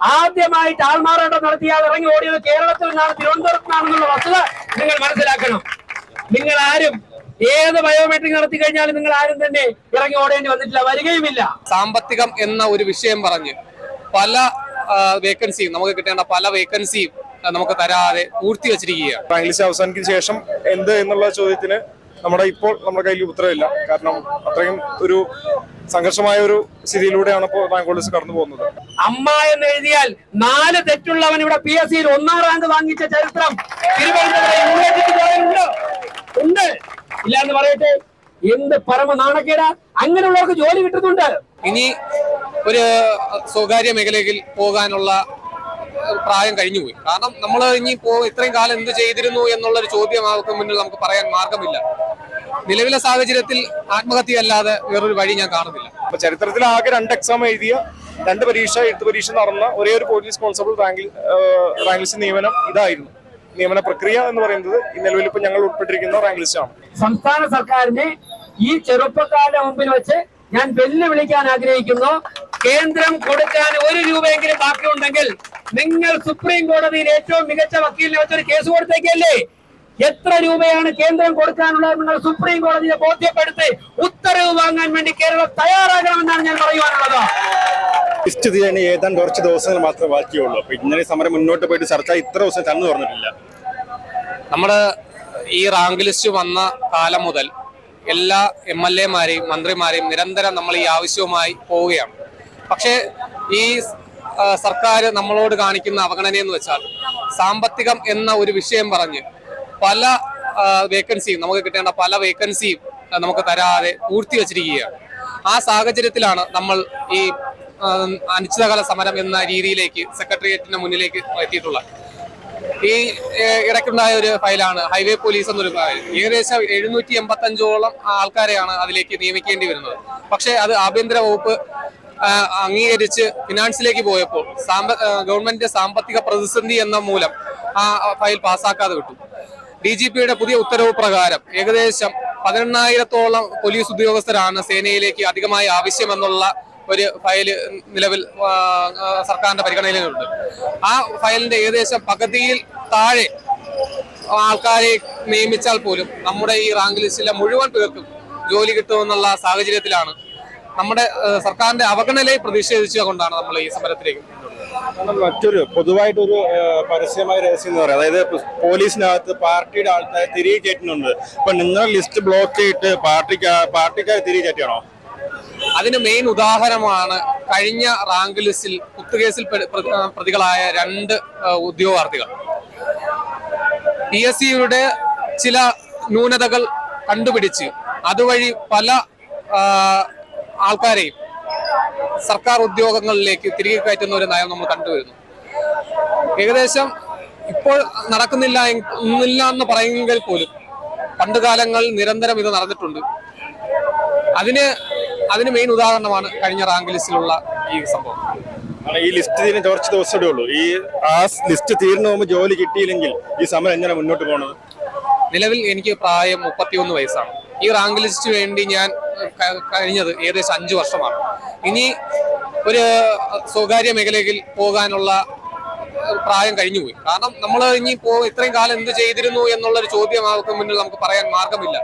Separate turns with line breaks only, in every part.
ആദ്യമായിട്ട് ആൾമാറാട്ടം നടത്തിയാൽ ഇറങ്ങി ഓടിയത് കേരളത്തിൽ നിന്നാണ് തിരുവനന്തപുരത്ത് നിന്നാണെന്നുള്ള വസ്തുത നിങ്ങൾ മനസ്സിലാക്കണം. നിങ്ങൾ ആരും ഏത് ബയോമെട്രിക് നടത്തി കഴിഞ്ഞാലും നിങ്ങൾ ആരും തന്നെ ഇറങ്ങി ഓടേണ്ടി വന്നിട്ടില്ല വരികയുമില്ല.
സാമ്പത്തികം എന്ന ഒരു വിഷയം പറഞ്ഞ് പല വേക്കൻസിയും നമുക്ക് കിട്ടേണ്ട പല വേക്കൻസിയും നമുക്ക് തരാതെ പൂർത്തി വെച്ചിരിക്കുകയാണ്.
ഇംഗ്ലീഷ് അവസാനിക്കുന്ന ശേഷം എന്ത് എന്നുള്ള ചോദ്യത്തിന് നമ്മുടെ ഇപ്പോൾ നമ്മുടെ കയ്യിൽ ഉത്തരവില്ല. കാരണം അത്രയും ഒരു സംഘർഷമായ ഒരു സ്ഥിതിയിലൂടെയാണ് ഇപ്പോൾ ബാംഗ്ലൂരിസ് കടന്നു പോകുന്നത്.
അമ്മ എന്ന് എഴുതിയാൽ നാല് തെറ്റുള്ളവൻ ഇവിടെ പി എസ് സിയിൽ ഒന്നാം റാങ്ക് വാങ്ങിച്ച ചരിത്രം ഉണ്ട്. ഇല്ല എന്ന് പറയട്ടെ. എന്ത് പരമ നാണക്കേടാ. അങ്ങനെയുള്ളവർക്ക് ജോലി കിട്ടുന്നുണ്ട്.
ഇനി ഒരു സ്വകാര്യ മേഖലയിൽ പോകാനുള്ള പ്രായം കഴിഞ്ഞുപോയി കാരണം നമ്മൾ ഇനി പോ ഇത്രയും കാലം എന്ത് ചെയ്തിരുന്നു എന്നുള്ള ഒരു ചോദ്യം അവർക്ക് മുന്നിൽ നമുക്ക് പറയാൻ മാർഗമില്ല. നിലവിലെ സാഹചര്യത്തിൽ ആത്മഹത്യയല്ലാതെ വേറൊരു വഴി ഞാൻ കാണുന്നില്ല.
അപ്പൊ ചരിത്രത്തിൽ ആകെ രണ്ട് എക്സാം എഴുതിയ രണ്ട് പരീക്ഷ എഴുത്ത് പരീക്ഷ നടന്ന ഒരേ ഒരു police constable rank rank list നിയമനം ഇതായിരുന്നു. നിയമന പ്രക്രിയ എന്ന് പറയുന്നത് നിലവിൽ ഇപ്പൊ ഞങ്ങൾ ഉൾപ്പെട്ടിരിക്കുന്ന റാങ്ക് ലിസ്റ്റ് ആണ്.
സംസ്ഥാന സർക്കാരിനെ ഈ ചെറുപ്പക്കാരുടെ മുമ്പിൽ വെച്ച് ഞാൻ വെല്ലുവിളിക്കാൻ ആഗ്രഹിക്കുന്നു. കേന്ദ്രം കൊടുക്കാൻ ഒരു രൂപയെങ്കിലും ബാക്കിയുണ്ടെങ്കിൽ നിങ്ങൾ സുപ്രീം കോടതിയിൽ ഏറ്റവും മികച്ച വക്കീലിനെ വെച്ചൊരു കേസ് കൊടുത്തേക്കല്ലേ? എത്ര രൂപയാണ് കേന്ദ്രം കൊടുക്കാനുള്ളത് നിങ്ങൾ സുപ്രീം കോടതിയെ ബോധ്യപ്പെടുത്തി ഉത്തരവ് വാങ്ങാൻ വേണ്ടി കേരളം തയ്യാറാകണമെന്നാണ് ഞാൻ പറയുവാനുള്ളത്.
ലിസ്റ്റ് ചെയ്യാൻ ഏതാണ്ട് കുറച്ച് ദിവസങ്ങൾ മാത്രമേ ബാക്കിയുള്ളൂ. അപ്പൊ ഇങ്ങനെ സമരം മുന്നോട്ട് പോയിട്ട് ചർച്ച ഇത്ര ദിവസം തന്നു പറഞ്ഞിട്ടില്ല.
നമ്മുടെ ഈ റാങ്ക് ലിസ്റ്റ് വന്ന കാലം മുതൽ എല്ലാ എം എൽ എമാരെയും മന്ത്രിമാരെയും നിരന്തരം നമ്മൾ ഈ ആവശ്യവുമായി പോവുകയാണ്. പക്ഷേ ഈ സർക്കാർ നമ്മളോട് കാണിക്കുന്ന അവഗണനയെന്ന് വെച്ചാൽ സാമ്പത്തികം എന്ന ഒരു വിഷയം പറഞ്ഞ് പല വേക്കൻസിയും നമുക്ക് കിട്ടേണ്ട പല വേക്കൻസിയും നമുക്ക് തരാതെ പൂർത്തി വച്ചിരിക്കുകയാണ്. ആ സാഹചര്യത്തിലാണ് നമ്മൾ ഈ അനിശ്ചിതകാല സമരം എന്ന രീതിയിലേക്ക് സെക്രട്ടേറിയറ്റിന്റെ മുന്നിലേക്ക് എത്തിയിട്ടുള്ളത്. ഈ ഇടയ്ക്കുണ്ടായ ഒരു ഫയലാണ് ഹൈവേ പോലീസ് എന്നൊരു ഫയൽ. ഏകദേശം എഴുന്നൂറ്റി എൺപത്തി അഞ്ചോളം ആൾക്കാരെയാണ് അതിലേക്ക് നിയമിക്കേണ്ടി വരുന്നത്. പക്ഷേ അത് ആഭ്യന്തര വകുപ്പ് അംഗീകരിച്ച് ഫിനാൻസിലേക്ക് പോയപ്പോൾ സാമ്പ ഗവൺമെന്റിന്റെ സാമ്പത്തിക പ്രതിസന്ധി എന്ന മൂലം ആ ഫയൽ പാസ്സാക്കാതെ വിട്ടു. ഡി ജി പിയുടെ പുതിയ ഉത്തരവ് പ്രകാരം ഏകദേശം പതിനെണ്ണായിരത്തോളം പോലീസ് ഉദ്യോഗസ്ഥരാണ് സേനയിലേക്ക് അധികമായി ആവശ്യമെന്നുള്ള ഒരു ഫയൽ നിലവിൽ സർക്കാരിന്റെ പരിഗണനയിലുണ്ട്. ആ ഫയലിന്റെ ഏകദേശം പകുതിയിൽ താഴെ ആൾക്കാരെ നിയമിച്ചാൽ പോലും നമ്മുടെ ഈ റാങ്ക് ലിസ്റ്റിലെ മുഴുവൻ പേർക്കും ജോലി കിട്ടുമെന്നുള്ള സാഹചര്യത്തിലാണ് നമ്മുടെ സർക്കാരിന്റെ അവഗണനയെ പ്രതിഷേധിച്ചുകൊണ്ടാണ് നമ്മൾ ഈ സമരത്തിലേക്ക്
മറ്റൊരു പൊതുവായിട്ടൊരു പരസ്യമായ രഹസ്യം എന്ന് പറയാം. അതായത് പോലീസിനകത്ത് പാർട്ടിയുടെ ആൾക്കാർ തിരികെ കയറ്റുന്നുണ്ട് അപ്പൊ നിങ്ങളുടെ ലിസ്റ്റ് ബ്ലോക്ക് ചെയ്തിട്ട് പാർട്ടിക്ക് പാർട്ടിക്കാർ തിരികെ ചേറ്റിയാണോ
അതിന് മെയിൻ ഉദാഹരണമാണ് കഴിഞ്ഞ റാങ്ക് ലിസ്റ്റിൽ കുത്തുകേസിൽ പ്ര- പ്ര- പ്രതികളായ രണ്ട് ഉദ്യോഗാർത്ഥികൾ. പി എസ് സിയുടെ ചില ന്യൂനതകൾ കണ്ടുപിടിച്ച് അതുവഴി പല ആൾക്കാരെയും സർക്കാർ ഉദ്യോഗങ്ങളിലേക്ക് തിരികെ കയറ്റുന്ന ഒരു നയം നമ്മൾ കണ്ടുവരുന്നു. ഏകദേശം ഇപ്പോൾ നടക്കുന്നില്ല ഇന്നില്ല എന്ന് പറയുമെങ്കിൽ പോലും പണ്ട് കാലങ്ങളിൽ നിരന്തരം ഇത് നടന്നിട്ടുണ്ട്. അതിന് അതിന് മെയിൻ ഉദാഹരണമാണ് കഴിഞ്ഞ റാങ്ക് ലിസ്റ്റിലുള്ള ഈ സംഭവം.
ഈ ലിസ്റ്റ് തീരുന്ന കുറച്ച് ദിവസമേ ഉള്ളൂ. ഈ ആ ലിസ്റ്റ് തീർന്നു പോകുമ്പോൾ ജോലി കിട്ടിയില്ലെങ്കിൽ ഈ സമരം എങ്ങനെ മുന്നോട്ട് പോകുന്നത്
നിലവിൽ എനിക്ക് പ്രായം മുപ്പത്തിയൊന്ന് വയസ്സാണ്. ഈ റാങ്ക് ലിസ്റ്റ് വേണ്ടി ഞാൻ കഴിഞ്ഞത് ഏകദേശം അഞ്ചു വർഷമാണ്. ഇനി ഒരു സ്വകാര്യ മേഖലയിൽ പോകാനുള്ള പ്രായം കഴിഞ്ഞുപോയി. കാരണം നമ്മൾ ഇനി പോ ഇത്രയും കാലം എന്ത് ചെയ്തിരുന്നു എന്നുള്ള ഒരു ചോദ്യം അവർക്ക് മുന്നിൽ നമുക്ക് പറയാൻ മാർഗമില്ല.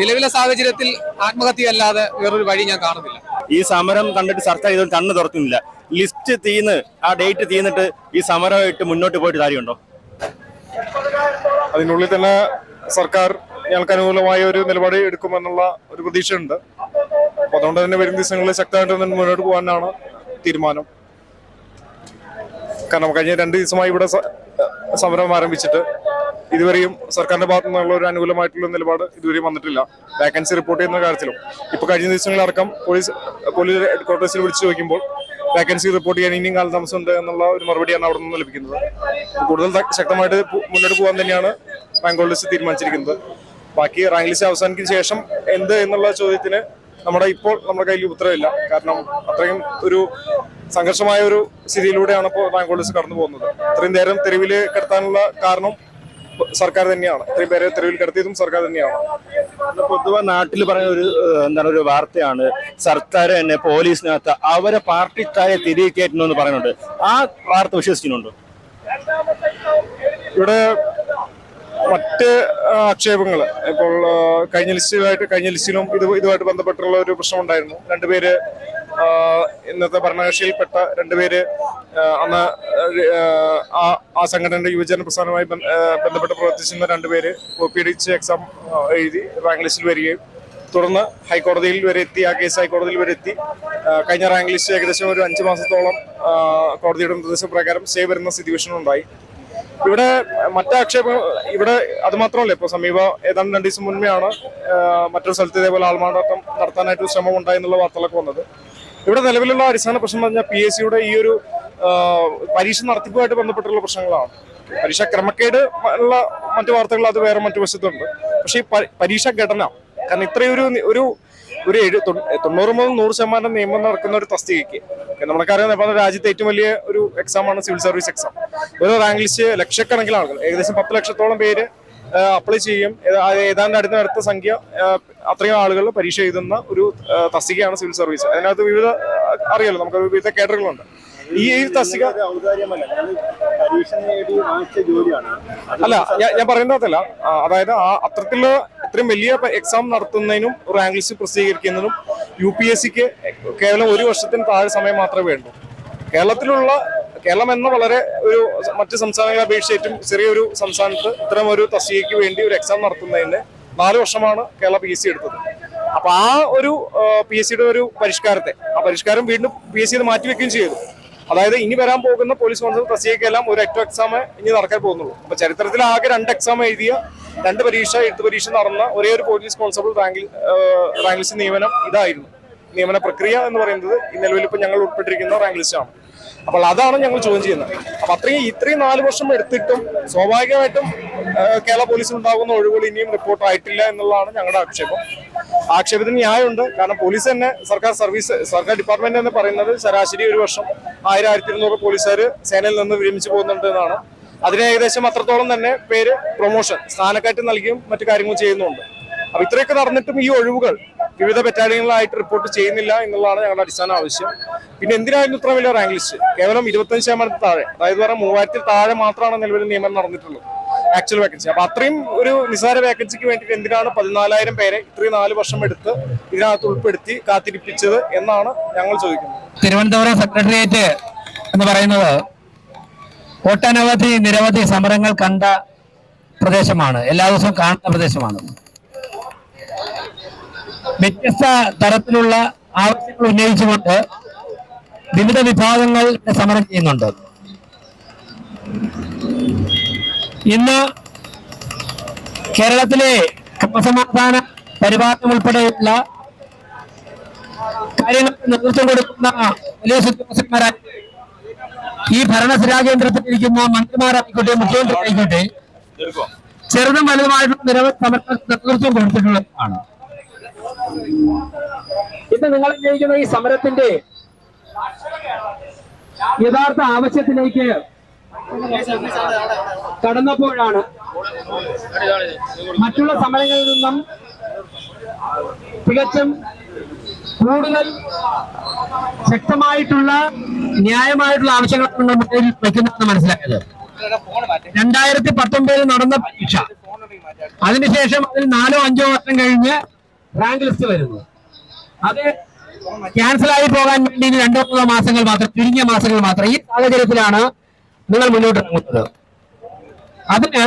നിലവിലെ സാഹചര്യത്തിൽ ആത്മഹത്യ അല്ലാതെ വേറൊരു വഴി ഞാൻ കാണുന്നില്ല.
ഈ സമരം കണ്ടിട്ട് സർക്കാർ ഇതൊന്നും കണ്ണ് തുറക്കുന്നില്ല. ലിസ്റ്റ് തീന്ന് ആ ഡേറ്റ് തീന്നിട്ട് ഈ സമരമായിട്ട് മുന്നോട്ട് പോയിട്ട് കാര്യമുണ്ടോ?
അതിനുള്ളിൽ തന്നെ സർക്കാർ ഞങ്ങൾക്ക് അനുകൂലമായ ഒരു നിലപാട് എടുക്കുമെന്നുള്ള ഒരു പ്രതീക്ഷയുണ്ട്. അപ്പൊ അതുകൊണ്ട് തന്നെ വരും ദിവസങ്ങളിൽ ശക്തമായിട്ട് തന്നെ മുന്നോട്ട് പോകാനാണ് തീരുമാനം. കാരണം കഴിഞ്ഞ രണ്ട് ദിവസമായി ഇവിടെ സമരം ആരംഭിച്ചിട്ട് ഇതുവരെയും സർക്കാരിന്റെ ഭാഗത്തു നിന്നുള്ള ഒരു അനുകൂലമായിട്ടുള്ള നിലപാട് ഇതുവരെയും വന്നിട്ടില്ല. വേക്കൻസി റിപ്പോർട്ട് ചെയ്യുന്ന കാര്യത്തിലും. ഇപ്പൊ കഴിഞ്ഞ ദിവസങ്ങളിലടക്കം പോലീസ് പോലീസ് ഹെഡ്ക്വാർട്ടേഴ്സിൽ വിളിച്ചു ചോദിക്കുമ്പോൾ വേക്കൻസി റിപ്പോർട്ട് ചെയ്യാൻ ഇനിയും കാലതാമസം ഉണ്ട് എന്നുള്ള ഒരു മറുപടിയാണ് അവിടെ നിന്ന് ലഭിക്കുന്നത്. കൂടുതൽ ശക്തമായിട്ട് മുന്നോട്ട് പോകാൻ തന്നെയാണ് ബാങ്ക് തീരുമാനിച്ചിരിക്കുന്നത്. ബാക്കി റാങ്ക് ലിസ്റ്റ് അവസാനിക്കുന്ന ശേഷം എന്ത് എന്നുള്ള ചോദ്യത്തിന് നമ്മുടെ ഇപ്പോൾ നമ്മുടെ കയ്യിൽ ഉത്തരവില്ല. കാരണം അത്രയും ഒരു സംഘർഷമായ ഒരു സ്ഥിതിയിലൂടെയാണ് ഇപ്പോൾ റാങ്ക് ഹോൾഡേഴ്സ് കടന്നു പോകുന്നത്. അത്രയും നേരം തെരുവിൽ കിടത്താനുള്ള കാരണം സർക്കാർ തന്നെയാണ്. ഇത്രയും പേരെ തെരുവിൽ കിടത്തിയതും സർക്കാർ തന്നെയാണ്.
പൊതുവെ നാട്ടിൽ പറയുന്ന ഒരു എന്താണ് ഒരു വാർത്തയാണ് സർക്കാർ തന്നെ പോലീസിനകത്ത് അവരെ പാർട്ടിക്കാരെ തിരികെ കയറ്റണമെന്ന് പറയുന്നുണ്ട്. ആ വാർത്ത വിശ്വസിക്കുന്നുണ്ടോ?
ഇവിടെ മറ്റ് ആക്ഷേപങ്ങൾ ഇപ്പോൾ കഴിഞ്ഞ ലിസ്റ്റുമായിട്ട് കഴിഞ്ഞ ലിസ്റ്റിലും ഇത് ഇതുമായിട്ട് ബന്ധപ്പെട്ടുള്ള ഒരു പ്രശ്നം ഉണ്ടായിരുന്നു രണ്ടുപേര് ഇന്നത്തെ ഭരണകക്ഷിയിൽപ്പെട്ട രണ്ടുപേര് അന്ന് ആ സംഘടനയുടെ യുവജന പ്രസ്ഥാനവുമായി ബന്ധപ്പെട്ട് പ്രവർത്തിച്ചിരുന്ന രണ്ടുപേര് അടിച്ച് എക്സാം എഴുതി റാങ്ക് ലിസ്റ്റിൽ വരികയും തുടർന്ന് ഹൈക്കോടതിയിൽ വരെ എത്തി ആ കേസ് ഹൈക്കോടതിയിൽ വരെ എത്തി. കഴിഞ്ഞ റാങ്ക് ലിസ്റ്റ് ഏകദേശം ഒരു അഞ്ച് മാസത്തോളം കോടതിയുടെ നിർദ്ദേശപ്രകാരം സ്റ്റേ വരുന്ന സിറ്റുവേഷൻ ഉണ്ടായി ഇവിടെ മറ്റാക്ഷേപം ഇവിടെ അത് മാത്രമല്ല ഇപ്പൊ സമീപ ഏതാണ്ട് രണ്ടു ദിവസം മുൻപെയാണ് മറ്റൊരു സ്ഥലത്ത് ഇതേപോലെ ആൾമാറാട്ടം നടത്താനായിട്ട് ശ്രമം ഉണ്ടായി എന്നുള്ള വാർത്തകളൊക്കെ വന്നത്. ഇവിടെ നിലവിലുള്ള അടിസ്ഥാന പ്രശ്നം പറഞ്ഞാൽ പി എസ് സിയുടെ ഈ ഒരു പരീക്ഷ നടത്തിപ്പുമായിട്ട് ബന്ധപ്പെട്ടുള്ള പ്രശ്നങ്ങളാണ്. പരീക്ഷ ക്രമക്കേട് ഉള്ള മറ്റു വാർത്തകൾ അത് വേറെ മറ്റു വശത്തുണ്ട്. പക്ഷേ ഈ പരീക്ഷ ഘടന കാരണം ഇത്രയൊരു ഒരു ഒരു തൊണ്ണൂറ് മുതൽ നൂറ് ശതമാനം നിയമം നടക്കുന്ന ഒരു തസ്തികയ്ക്ക് നമുക്കറിയാം നമ്മുടെ രാജ്യത്തെ ഏറ്റവും വലിയ ഒരു എക്സാമാണ് സിവിൽ സർവീസ് എക്സാം ഒരു റാങ്ക് ലിസ്റ്റ് ലക്ഷക്കണക്കിന് ആളുകൾ ഏകദേശം പത്ത് ലക്ഷത്തോളം പേര് അപ്ലൈ ചെയ്യും. ഏതാണ്ട് അടുത്ത അടുത്ത സംഖ്യ അത്രയും ആളുകൾ പരീക്ഷ എഴുതുന്ന ഒരു തസ്തികയാണ് സിവിൽ സർവീസ് അതിനകത്ത് വിവിധ അറിയാലോ നമുക്ക് വിവിധ കേഡറുകളുണ്ട്. ഈ ഈ തസ്തിക അല്ല ഞാൻ പറയുന്നത് പറയുന്നതല്ല അതായത് ആ അത്തരത്തിലുള്ള ഇത്രയും വലിയ എക്സാം നടത്തുന്നതിനും റാങ്ക് ലിസ്റ്റ് പ്രസിദ്ധീകരിക്കുന്നതിനും യു പി എസ് സിക്ക് കേവലം ഒരു വർഷത്തിന് താഴെ സമയം മാത്രമേ വേണ്ടൂ. കേരളത്തിലുള്ള കേരളം എന്ന വളരെ ഒരു മറ്റ് സംസ്ഥാനങ്ങളെ അപേക്ഷിച്ച് ഏറ്റവും ചെറിയൊരു സംസ്ഥാനത്ത് ഇത്തരം ഒരു തസ്തികയ്ക്ക് വേണ്ടി ഒരു എക്സാം നടത്തുന്നതിന് നാല് വർഷമാണ് കേരള പി എസ് സി എടുത്തത്. അപ്പൊ ആ ഒരു പി എസ് സിയുടെ ഒരു പരിഷ്കാരത്തെ ആ പരിഷ്കാരം വീണ്ടും പി എസ് സി മാറ്റിവെക്കുകയും ചെയ്തു. അതായത് ഇനി വരാൻ പോകുന്ന പോലീസ് കോൺസ്റ്റബിൾ തസ്തികയ്ക്കെല്ലാം ഒരു ഒറ്റ എക്സാം ഇനി നടക്കാൻ പോകുന്നുള്ളൂ. അപ്പൊ ചരിത്രത്തിൽ ആകെ രണ്ട് എക്സാം എഴുതിയ രണ്ട് പരീക്ഷ എഴുത്ത് പരീക്ഷ നടന്ന ഒരേ ഒരു പോലീസ് കോൺസ്റ്റബിൾ റാങ്കിൽ റാങ്ക് ലിസ്റ്റ് നിയമനം ഇതായിരുന്നു. നിയമന പ്രക്രിയ എന്ന് പറയുന്നത് നിലവിൽ ഇപ്പൊ ഞങ്ങൾ ഉൾപ്പെട്ടിരിക്കുന്ന റാങ്ക് ലിസ്റ്റ് ആണ്. അപ്പോൾ അതാണ് ഞങ്ങൾ ചോദ്യം ചെയ്യുന്നത്. അപ്പൊ അത്രയും ഇത്രയും നാല് വർഷം എടുത്തിട്ടും സ്വാഭാവികമായിട്ടും കേരള പോലീസിൽ ഉണ്ടാകുന്ന ഒഴിവുകൾ ഇനിയും റിപ്പോർട്ട് ആയിട്ടില്ല എന്നുള്ളതാണ് ഞങ്ങളുടെ ആക്ഷേപം. ആക്ഷേപത്തിന് ന്യായമുണ്ട്. കാരണം പോലീസ് തന്നെ സർക്കാർ സർവീസ് സർക്കാർ ഡിപ്പാർട്ട്മെന്റ് എന്ന് പറയുന്നത് ശരാശരി ഒരു വർഷം ആയിരം ആയിരത്തി ഇരുന്നൂറ് പോലീസുകാർ സേനയിൽ നിന്ന് വിരമിച്ചു പോകുന്നുണ്ട് എന്നാണ്. അതിന് ഏകദേശം അത്രത്തോളം തന്നെ പേര് പ്രൊമോഷൻ സ്ഥാനക്കയറ്റം നൽകിയും മറ്റു കാര്യങ്ങളും ചെയ്യുന്നുണ്ട് അപ്പൊ ഇത്രയൊക്കെ നടന്നിട്ടും ഈ ഒഴിവുകൾ വിവിധ ബറ്റാലിയനുകളായിട്ട് റിപ്പോർട്ട് ചെയ്യുന്നില്ല എന്നുള്ളതാണ് ഞങ്ങളുടെ അടിസ്ഥാന ആവശ്യം. പിന്നെ എന്തിനായിരുന്നു ഇത്ര വലിയ റാങ്ക് ലിസ്റ്റ് കേവലം ഇരുപത്തഞ്ച് ശതമാനത്തിൽ താഴെ. അതായത് പറഞ്ഞാൽ മൂവായിരത്തിൽ താഴെ മാത്രമാണ് നിലവിൽ നിയമനം നടന്നിട്ടുള്ളത് ആക്ച്വൽ വേക്കൻസി അപ്പൊ അത്രയും ഒരു നിസാര വേക്കൻസിക്ക് വേണ്ടിയിട്ട് എന്തിനാണ് പതിനാലായിരം പേരെ ഇത്രയും നാല് വർഷം എടുത്ത് ഇതിനകത്ത് ഉൾപ്പെടുത്തി കാത്തിരിപ്പിച്ചത് എന്നാണ് ഞങ്ങൾ ചോദിക്കുന്നത്.
തിരുവനന്തപുരം സെക്രട്ടേറിയറ്റ് എന്ന് പറയുന്നത് ഒട്ടനവധി നിരവധി സമരങ്ങൾ കണ്ട പ്രദേശമാണ്. എല്ലാ ദിവസവും കാണുന്ന പ്രദേശമാണ്. വ്യത്യസ്ത തരത്തിലുള്ള ആവശ്യങ്ങൾ ഉന്നയിച്ചുകൊണ്ട് വിവിധ വിഭാഗങ്ങൾ സമരം ചെയ്യുന്നുണ്ട്. ഇന്ന് കേരളത്തിലെ ക്രമസമാധാന പരിപാലനം ഉൾപ്പെടെയുള്ള കാര്യങ്ങൾക്ക് നേതൃത്വം കൊടുക്കുന്ന പോലീസ് ഉദ്യോഗസ്ഥന്മാരായി ഈ ഭരണസിരാ കേന്ദ്രത്തിലിരിക്കുന്ന മന്ത്രിമാരായിക്കോട്ടെ മുഖ്യമന്ത്രി ആയിക്കോട്ടെ ചെറുതും വലുതുമായിട്ടുള്ള നിരവധി സമരങ്ങൾക്ക് നേതൃത്വം കൊടുത്തിട്ടുള്ളതാണ്. ഇന്ന് നിങ്ങൾ ഉന്നയിക്കുന്ന ഈ സമരത്തിന്റെ യഥാർത്ഥ ആവശ്യത്തിലേക്ക് കടന്നപ്പോഴാണ് മറ്റുള്ള സമരങ്ങളിൽ നിന്നും തികച്ചും കൂടുതൽ ശക്തമായിട്ടുള്ള ന്യായമായിട്ടുള്ള ആവശ്യങ്ങളാണ് നമ്മൾ മുന്നിൽ വെക്കുന്നതെന്ന് മനസ്സിലായത്. രണ്ടായിരത്തി പത്തൊമ്പതിൽ നടന്ന പരീക്ഷ. അതിനുശേഷം അതിൽ നാലോ അഞ്ചോ വർഷം കഴിഞ്ഞ് റാങ്ക് ലിസ്റ്റ് വരുന്നത്. അത് ക്യാൻസൽ ആയി പോകാൻ വേണ്ടി രണ്ടോ മൂന്നോ മാസങ്ങൾ മാത്രം ചുരുങ്ങിയ മാസങ്ങൾ മാത്രം ഈ സാഹചര്യത്തിലാണ് നിങ്ങൾ മുന്നോട്ട് ഇറങ്ങുന്നത്. അതിന്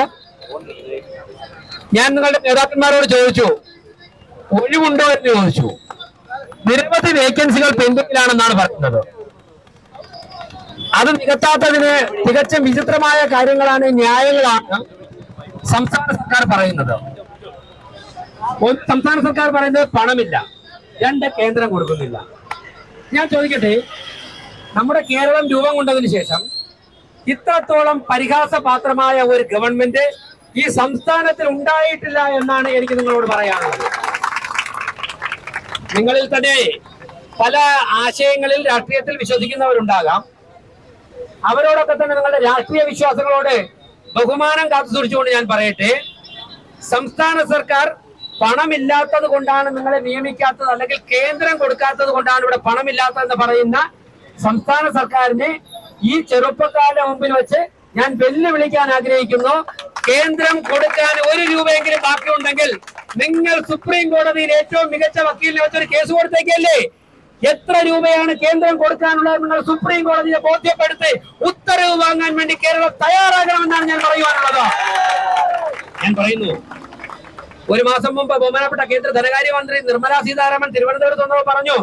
ഞാൻ നിങ്ങളുടെ നേതാക്കന്മാരോട് ചോദിച്ചു ഒഴിവുണ്ടോ എന്ന് ചോദിച്ചു. നിരവധി വേക്കൻസികൾ പെൻഡിങ്ങിലാണെന്നാണ് പറയുന്നത്. അത് നികത്താത്തതിന് തികച്ചും വിചിത്രമായ കാര്യങ്ങളാണ് ന്യായങ്ങളാണ് സംസ്ഥാന സർക്കാർ പറയുന്നത്. സംസ്ഥാന സർക്കാർ പറയുന്നത് പണമില്ല. രണ്ട് കേന്ദ്രം കൊടുക്കുന്നില്ല. ഞാൻ ചോദിക്കട്ടെ നമ്മുടെ കേരളം രൂപം കൊണ്ടതിന് ശേഷം ഇത്രത്തോളം പരിഹാസപാത്രമായ ഒരു ഗവൺമെന്റ് ഈ സംസ്ഥാനത്തിൽ ഉണ്ടായിട്ടില്ല എന്നാണ് എനിക്ക് നിങ്ങളോട് പറയാനുള്ളത്. നിങ്ങളിൽ തന്നെ പല ആശയങ്ങളിൽ രാഷ്ട്രീയത്തിൽ വിശ്വസിക്കുന്നവരുണ്ടാകാം. അവരോടൊക്കെ തന്നെ നിങ്ങളുടെ രാഷ്ട്രീയ വിശ്വാസങ്ങളോട് ബഹുമാനം കാത്തു സൂക്ഷിച്ചുകൊണ്ട് ഞാൻ പറയട്ടെ സംസ്ഥാന സർക്കാർ പണമില്ലാത്തത് കൊണ്ടാണ് നിങ്ങളെ നിയമിക്കാത്തത് അല്ലെങ്കിൽ കേന്ദ്രം കൊടുക്കാത്തത് കൊണ്ടാണ് ഇവിടെ പണമില്ലാത്തതെന്ന് പറയുന്ന സംസ്ഥാന സർക്കാരിനെ ഈ ചെറുപ്പക്കാരുടെ മുമ്പിൽ വെച്ച് ഞാൻ വെല്ലുവിളിക്കാൻ ആഗ്രഹിക്കുന്നു. കേന്ദ്രം കൊടുക്കാൻ ഒരു രൂപയെങ്കിലും ബാക്കിയുണ്ടെങ്കിൽ നിങ്ങൾ സുപ്രീം കോടതിയിൽ ഏറ്റവും മികച്ച വക്കീലിനെ വെച്ചൊരു കേസ് കൊടുത്തേക്കല്ലേ? എത്ര രൂപയാണ് കേന്ദ്രം കൊടുക്കാനുള്ളത് നിങ്ങൾ സുപ്രീം കോടതിയെ ബോധ്യപ്പെടുത്തി ഉത്തരവ് വാങ്ങാൻ വേണ്ടി കേരളം തയ്യാറാകണമെന്നാണ് ഞാൻ പറയുവാനുള്ളത്. ഞാൻ പറയുന്നു ഒരു മാസം മുമ്പ് ബഹുമാനപ്പെട്ട കേന്ദ്ര ധനകാര്യമന്ത്രി നിർമ്മല സീതാരാമൻ തിരുവനന്തപുരത്ത് വന്നപ്പോൾ പറഞ്ഞു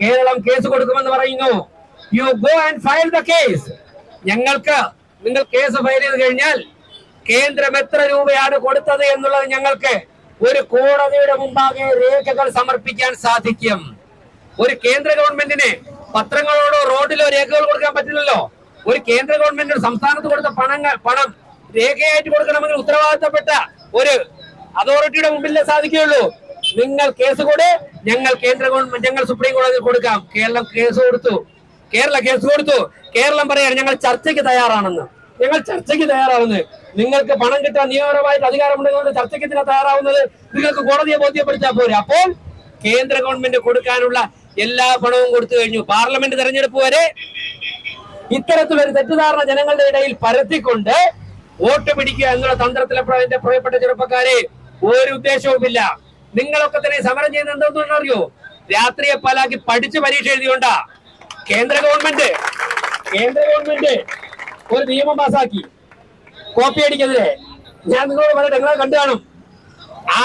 കേരളം കേസ് കൊടുക്കുമെന്ന് പറയുന്നു. You go and file the case ഞങ്ങൾക്ക് നിങ്ങൾ കേസ് ഫയൽ ചെയ്ത് കഴിഞ്ഞാൽ കേന്ദ്രം എത്ര രൂപയാണ് കൊടുത്തത് എന്നുള്ളത് ഞങ്ങൾക്ക് ഒരു കോടതിയുടെ മുമ്പാകെ രേഖകൾ സമർപ്പിക്കാൻ സാധിക്കും. ഒരു കേന്ദ്ര ഗവൺമെന്റിന് പത്രങ്ങളോടോ റോഡിലോ രേഖകൾ കൊടുക്കാൻ പറ്റില്ലല്ലോ. ഒരു കേന്ദ്ര ഗവൺമെന്റിന് സംസ്ഥാനത്ത് കൊടുത്ത പണങ്ങൾ പണം രേഖയായിട്ട് കൊടുക്കണമെങ്കിൽ ഉത്തരവാദിത്തപ്പെട്ട ഒരു അതോറിറ്റിയുടെ മുമ്പിലേ സാധിക്കുകയുള്ളൂ. നിങ്ങൾ കേസ് കൂടെ ഞങ്ങൾ കേന്ദ്ര ഗവൺമെന്റ് ഞങ്ങൾ സുപ്രീം കോടതിയിൽ കൊടുക്കാം. കേരളം കേസ് കൊടുത്തു. കേരള കേസ് കൊടുത്തു. കേരളം പറയാണ് ഞങ്ങൾ ചർച്ചയ്ക്ക് തയ്യാറാണെന്ന്. ഞങ്ങൾ ചർച്ചയ്ക്ക് തയ്യാറാവുന്നത് നിങ്ങൾക്ക് പണം കിട്ടാൻ നിയമപരമായിട്ട് അധികാരമുണ്ടെങ്കിൽ ചർച്ചയ്ക്ക് തയ്യാറാവുന്നത് നിങ്ങൾക്ക് കോടതിയെ ബോധ്യപ്പെടുത്താൻ പോരെ. അപ്പോൾ കേന്ദ്ര ഗവൺമെന്റ് കൊടുക്കാനുള്ള എല്ലാ പണവും കൊടുത്തു കഴിഞ്ഞു. പാർലമെന്റ് തെരഞ്ഞെടുപ്പ് വരെ ഇത്തരത്തിലൊരു തെറ്റിദ്ധാരണ ജനങ്ങളുടെ ഇടയിൽ പരത്തിക്കൊണ്ട് വോട്ട് പിടിക്കുക എന്നുള്ള തന്ത്രത്തിലെ പ്രിയപ്പെട്ട ചെറുപ്പക്കാരെ ഒരു ഉദ്ദേശവുമില്ല. നിങ്ങളൊക്കെ തന്നെ സമരം ചെയ്യുന്നത് എന്തെന്ന് അറിയോ? രാത്രിയെ പലാക്കി പഠിച്ച് പരീക്ഷ എഴുതിയോണ്ടാ. കേന്ദ്ര ഗവൺമെന്റ് കേന്ദ്ര ഗവൺമെന്റ് ഒരു നിയമം പാസാക്കി കോപ്പി അടിക്കെതിരെ. ഞാൻ നിങ്ങളോട് പറയട്ടെ നിങ്ങളെ കണ്ടു കാണും. ആ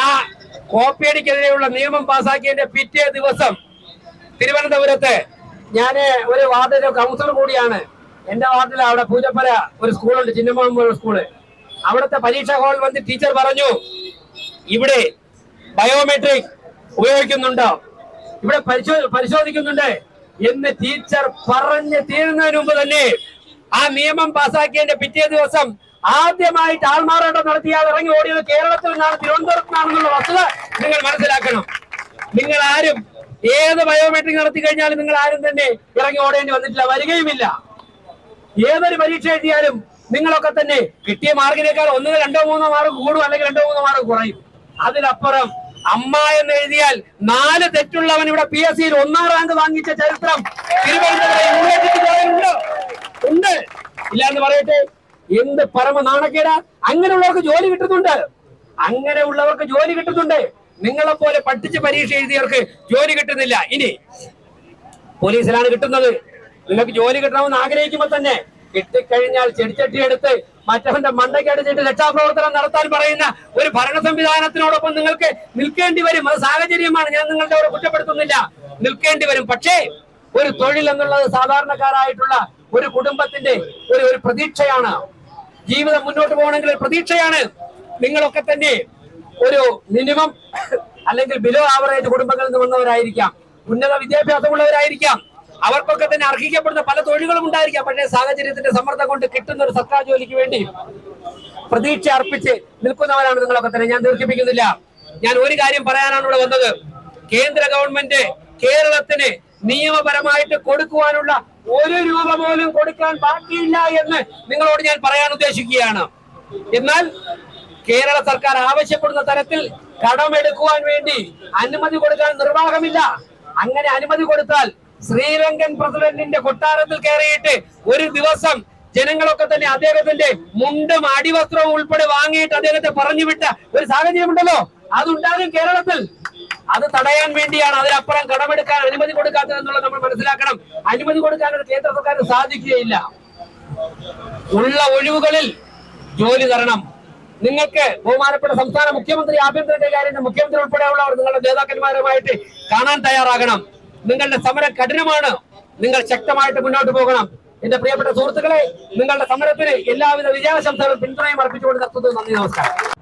കോപ്പിയടിക്കെതിരെയുള്ള നിയമം പാസാക്കിയതിന്റെ പിറ്റേ ദിവസം തിരുവനന്തപുരത്ത് ഞാൻ ഒരു വാർഡിലെ കൗൺസിലർ കൂടിയാണ്. എന്റെ വാർഡിൽ അവിടെ പൂജപ്പര ഒരു സ്കൂളുണ്ട് ചിന്നമ്മ സ്കൂൾ അവിടുത്തെ പരീക്ഷാ ഹാളിൽ വന്ന് ടീച്ചർ പറഞ്ഞു ഇവിടെ ബയോമെട്രിക് ഉപയോഗിക്കുന്നുണ്ട്? ഇവിടെ പരിശോ പരിശോധിക്കുന്നുണ്ട്. എന്ന് ടീച്ചർ പറഞ്ഞ് തീരുന്നതിന് മുമ്പ് തന്നെ ആ നിയമം പാസാക്കിയതിന്റെ പിറ്റേ ദിവസം ആദ്യമായിട്ട് ആൾമാറാട്ടം നടത്തിയ ഇറങ്ങി ഓടിയത് കേരളത്തിൽ നിന്നാണ് തിരുവനന്തപുരത്ത് നിന്നാണെന്നുള്ള വസ്തുത നിങ്ങൾ മനസ്സിലാക്കണം. നിങ്ങൾ ആരും ഏത് ബയോമെട്രിക് നടത്തി കഴിഞ്ഞാലും നിങ്ങൾ ആരും തന്നെ ഇറങ്ങി ഓടേണ്ടി വന്നിട്ടില്ല വരികയുമില്ല. ഏതൊരു പരീക്ഷ എഴുതിയാലും നിങ്ങളൊക്കെ തന്നെ കിട്ടിയ മാർക്കിനേക്കാൾ ഒന്നോ രണ്ടോ മൂന്നോ മാർക്ക് കൂടും അല്ലെങ്കിൽ രണ്ടോ മൂന്നോ മാർക്ക് കുറയും. അതിലപ്പുറം അമ്മ എന്ന് എഴുതിയാൽ നാല് തെറ്റുള്ളവൻ ഇവിടെ പി എസ് സിയിൽ ഒന്നാം റാങ്ക് വാങ്ങിച്ച ചരിത്രം. തിരുവനന്തപുരം ഉണ്ട്? ഇല്ലാന്ന് പറയട്ടെ. എന്ത് പരമ നാണക്കേടാ? അങ്ങനെയുള്ളവർക്ക് ജോലി കിട്ടുന്നുണ്ട്. അങ്ങനെയുള്ളവർക്ക് ജോലി കിട്ടുന്നുണ്ട്. നിങ്ങളെ പോലെ പഠിച്ച് പരീക്ഷ എഴുതിയവർക്ക് ജോലി കിട്ടുന്നില്ല. ഇനി പോലീസിലാണ് കിട്ടുന്നത്. നിങ്ങൾക്ക് ജോലി കിട്ടണമെന്ന് ആഗ്രഹിക്കുമ്പോൾ തന്നെ കിട്ടിക്കഴിഞ്ഞാൽ ചെടിച്ചട്ടി എടുത്ത് മറ്റവന്റെ മണ്ടയ്ക്കടിച്ചിട്ട് രക്ഷാപ്രവർത്തനം നടത്താൻ പറയുന്ന ഒരു ഭരണ സംവിധാനത്തിനോടൊപ്പം നിങ്ങൾക്ക് നിൽക്കേണ്ടി വരും. അത് സാഹചര്യമാണ്. ഞാൻ നിങ്ങളുടെ അവിടെ കുറ്റപ്പെടുത്തുന്നില്ല. നിൽക്കേണ്ടി വരും. പക്ഷേ ഒരു തൊഴിൽ എന്നുള്ളത് സാധാരണക്കാരായിട്ടുള്ള ഒരു കുടുംബത്തിന്റെ ഒരു ഒരു പ്രതീക്ഷയാണ്. ജീവിതം മുന്നോട്ട് പോകണമെങ്കിൽ പ്രതീക്ഷയാണ്. നിങ്ങളൊക്കെ തന്നെ ഒരു മിനിമം അല്ലെങ്കിൽ ബിലോ ആവറേജ് കുടുംബങ്ങളിൽ നിന്ന് വന്നവരായിരിക്കാം. ഉന്നത വിദ്യാഭ്യാസമുള്ളവരായിരിക്കാം. അവർക്കൊക്കെ തന്നെ അർഹിക്കപ്പെടുന്ന പല തൊഴിലുകളും ഉണ്ടായിരിക്കാം. പക്ഷേ സാഹചര്യത്തിന്റെ സമ്മർദ്ദം കൊണ്ട് കിട്ടുന്ന ഒരു സർക്കാർ ജോലിക്ക് വേണ്ടി പ്രതീക്ഷ അർപ്പിച്ച് നിൽക്കുന്നവരാണ് നിങ്ങളൊക്കെ തന്നെ. ഞാൻ ദീർഘിപ്പിക്കുന്നില്ല. ഞാൻ ഒരു കാര്യം പറയാനാണ് ഇവിടെ വന്നത്. കേന്ദ്ര ഗവൺമെന്റ് കേരളത്തിന് നിയമപരമായിട്ട് കൊടുക്കുവാനുള്ള ഒരു രൂപ പോലും കൊടുക്കാൻ ബാക്കിയില്ല എന്ന് നിങ്ങളോട് ഞാൻ പറയാൻ ഉദ്ദേശിക്കുകയാണ്. എന്നാൽ കേരള സർക്കാർ ആവശ്യപ്പെടുന്ന തരത്തിൽ കടമെടുക്കുവാൻ വേണ്ടി അനുമതി കൊടുക്കാൻ നിർവാഹമില്ല. അങ്ങനെ അനുമതി കൊടുത്താൽ ശ്രീലങ്കൻ പ്രസിഡന്റിന്റെ കൊട്ടാരത്തിൽ കയറിയിട്ട് ഒരു ദിവസം ജനങ്ങളൊക്കെ തന്നെ അദ്ദേഹത്തിന്റെ മുണ്ടും അടിവസ്ത്രവും ഉൾപ്പെടെ വാങ്ങിയിട്ട് അദ്ദേഹത്തെ പറഞ്ഞു വിട്ട ഒരു സാഹചര്യം സാഹചര്യമുണ്ടല്ലോ. അതുണ്ടാകും കേരളത്തിൽ. അത് തടയാൻ വേണ്ടിയാണ് അതിനപ്പുറം കടമെടുക്കാൻ അനുമതി കൊടുക്കാത്തത് എന്നുള്ളത് നമ്മൾ മനസ്സിലാക്കണം. അനുമതി കൊടുക്കാൻ ഒരു കേന്ദ്ര സർക്കാരിന് സാധിക്കുകയില്ല. ഉള്ള ഒഴിവുകളിൽ ജോലി തരണം. നിങ്ങൾക്ക് ബഹുമാനപ്പെട്ട സംസ്ഥാന മുഖ്യമന്ത്രി ആഭ്യന്തര കൈകാര്യം മുഖ്യമന്ത്രി ഉൾപ്പെടെയുള്ളവർ നിങ്ങളുടെ നേതാക്കന്മാരുമായിട്ട് കാണാൻ തയ്യാറാകണം. നിങ്ങളുടെ സമരം കഠിനമാണ്. നിങ്ങൾ ശക്തമായിട്ട് മുന്നോട്ട് പോകണം. എന്റെ പ്രിയപ്പെട്ട സുഹൃത്തുക്കളെ നിങ്ങളുടെ സമരത്തിന് എല്ലാവിധ വിജയാശംസകളും പിന്തുണയും അർപ്പിച്ചുകൊണ്ട് നിർത്തുന്നു. നന്ദി നമസ്കാരം.